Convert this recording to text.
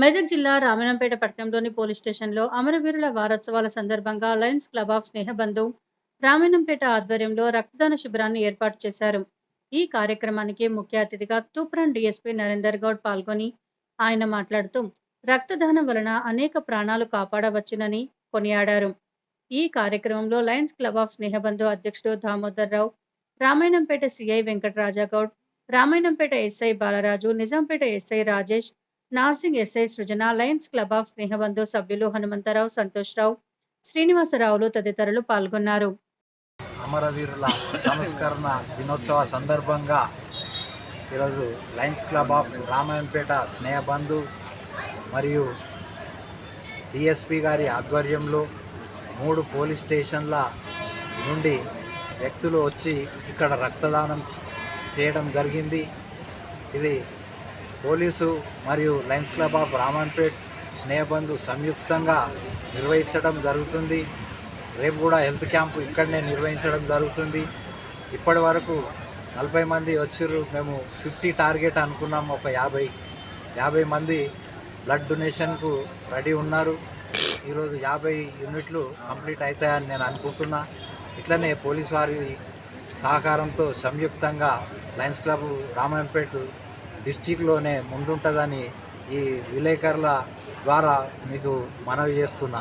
మెదక్ జిల్లా రామనంపేట పట్టణంలోని పోలీస్ స్టేషన్లో అమరవీరుల వారోత్సవాల సందర్భంగా Lions Club of Snehabandhu Ramanampet ఆధ్వర్యంలో రక్తదాన శిబిరాన్ని ఏర్పాటు చేశారు. ఈ కార్యక్రమానికి ముఖ్య అతిథిగా తూప్రాన్ డిఎస్పీ నరేందర్ గౌడ్ పాల్గొని ఆయన మాట్లాడుతూ రక్తదానం వలన అనేక ప్రాణాలు కాపాడవచ్చునని కొనియాడారు. ఈ కార్యక్రమంలో లయన్స్ క్లబ్ ఆఫ్ స్నేహబంధు అధ్యక్షుడు Damodar Rao Ramayanampet CI Venkataraja Goud Ramayanampet SI Balaraju Nizampet SI Rajesh Narsing SI Srujana Lions Club of Snehabandhu సభ్యులు హనుమంతరావు సంతోష్రావు శ్రీనివాసరావులు తదితరులు పాల్గొన్నారు. అమరవీరుల సంస్కరణ దినోత్సవ సందర్భంగా ఈరోజు Lions Club of Ramayanapet Snehabandhu మరియు డిఎస్పి గారి ఆధ్వర్యంలో మూడు పోలీస్ స్టేషన్ల నుండి వ్యక్తులు వచ్చి ఇక్కడ రక్తదానం చేయడం జరిగింది. ఇది పోలీసు మరియు Lions Club of Ramanpet Snehabandhu సంయుక్తంగా నిర్వహించడం జరుగుతుంది. రేపు కూడా హెల్త్ క్యాంపు ఇక్కడనే నిర్వహించడం జరుగుతుంది. ఇప్పటి వరకు నలభై మంది వచ్చిర్రు. మేము ఫిఫ్టీ టార్గెట్ అనుకున్నాం. ఒక యాభై యాభై మంది బ్లడ్ డొనేషన్కు రెడీ ఉన్నారు. ఈరోజు యాభై యూనిట్లు కంప్లీట్ అవుతాయని నేను అనుకుంటున్నా. ఇట్లనే పోలీస్ వారి సహకారంతో సంయుక్తంగా లయన్స్ క్లబ్ రామాయంపేట డిస్టిక్లోనే ముందుంటుందని ఈ విలేకరుల ద్వారా మీకు మనవి చేస్తున్నా.